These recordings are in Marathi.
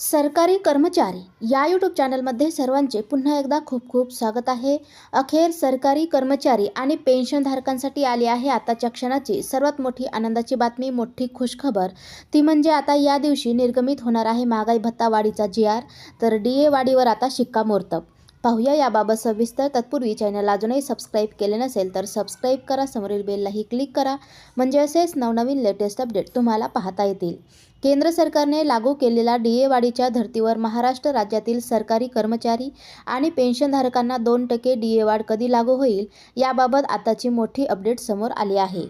सरकारी कर्मचारी या यूट्यूब चॅनलमध्ये सर्वांचे पुन्हा एकदा खूप खूप स्वागत आहे. अखेर सरकारी कर्मचारी आणि पेन्शनधारकांसाठी आली आहे आताच्या क्षणाची सर्वात मोठी आनंदाची बातमी मोठी खुशखबर. ती म्हणजे आता या दिवशी निर्गमित होणार आहे महागाई भत्ता वाढीचा जी आर. तर डी ए वाढीवर आता शिक्कामोर्तब पाहूया याबाबत सविस्तर. तत्पूर्वी चॅनल अजूनही सबस्क्राईब केले नसेल तर सबस्क्राईब करा. समोरील बेललाही क्लिक करा. म्हणजे असेच नवनवीन लेटेस्ट अपडेट तुम्हाला पाहता येतील. केंद्र सरकारने लागू केलेला डी ए वाढीच्या धर्तीवर महाराष्ट्र राज्यातील सरकारी कर्मचारी आणि पेन्शनधारकांना दोन टक्के डी ए वाढ कधी लागू होईल? याबाबत आताची मोठी अपडेट समोर आली आहे.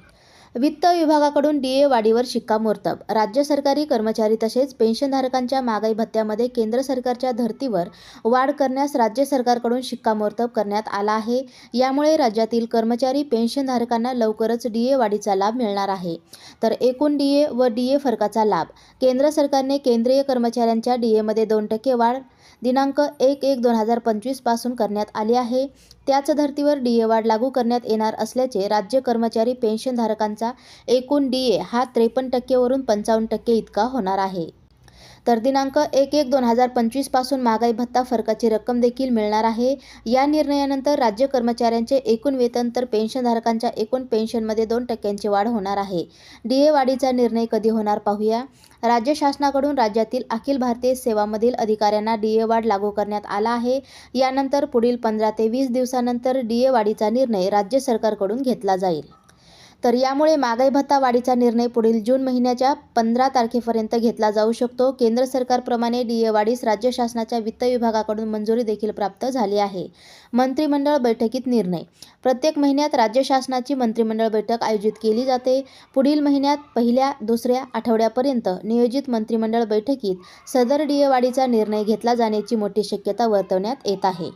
वित्त विभागाकडून डी ए वाढीवर शिक्कामोर्तब. राज्य सरकारी कर्मचारी तसेच पेन्शनधारकांच्या महागाई भत्त्यामध्ये केंद्र सरकारच्या धर्तीवर वाढ करण्यास राज्य सरकारकडून शिक्कामोर्तब करण्यात आला आहे. यामुळे राज्यातील कर्मचारी पेन्शनधारकांना लवकरच डी ए वाढीचा लाभ मिळणार आहे. तर एकूण डी ए व डी ए फरकाचा लाभ. केंद्र सरकारने केंद्रीय कर्मचाऱ्यांच्या डी एमध्ये दोन टक्के वाढ दिनांक एक एक दोन हजार पंचवीसपासून करण्यात आली आहे. त्याच धर्तीवर डी ए वाढ लागू करण्यात येणार असल्याचे राज्य कर्मचारी पेन्शनधारकांचा एकूण डी ए हा त्रेपन्न टक्केवरून पंचावन्न टक्के इतका होणार आहे. तर दिनांक एक एक दोन हजार पंचवीसपासून महागाई भत्ता फरकाची रक्कम देखील मिळणार आहे. या निर्णयानंतर राज्य कर्मचाऱ्यांचे एकूण वेतन तर पेन्शनधारकांच्या एकूण पेन्शनमध्ये दोन टक्क्यांची वाढ होणार आहे. डी ए वाढीचा निर्णय कधी होणार पाहूया. राज्य शासनाकडून राज्यातील अखिल भारतीय सेवामधील अधिकाऱ्यांना डी ए वाढ लागू करण्यात आला आहे. यानंतर पुढील पंधरा ते वीस दिवसानंतर डी ए वाढीचा निर्णय राज्य सरकारकडून घेतला जाईल. तर यामुळे महागाई भत्ता वाढीचा निर्णय पुढील जून महिन्याच्या पंधरा तारखेपर्यंत घेतला जाऊ शकतो. केंद्र सरकारप्रमाणे डीए वाढीस राज्य शासनाच्या वित्त विभागाकडून मंजुरी देखील प्राप्त झाली आहे. मंत्रिमंडळ बैठकीत निर्णय. प्रत्येक महिन्यात राज्य शासनाची मंत्रिमंडळ बैठक आयोजित केली जाते. पुढील महिन्यात पहिल्या दुसऱ्या आठवड्यापर्यंत नियोजित मंत्रिमंडळ बैठकीत सदर डीए वाढीचा निर्णय घेतला जाण्याची मोठी शक्यता वर्तवण्यात येत आहे.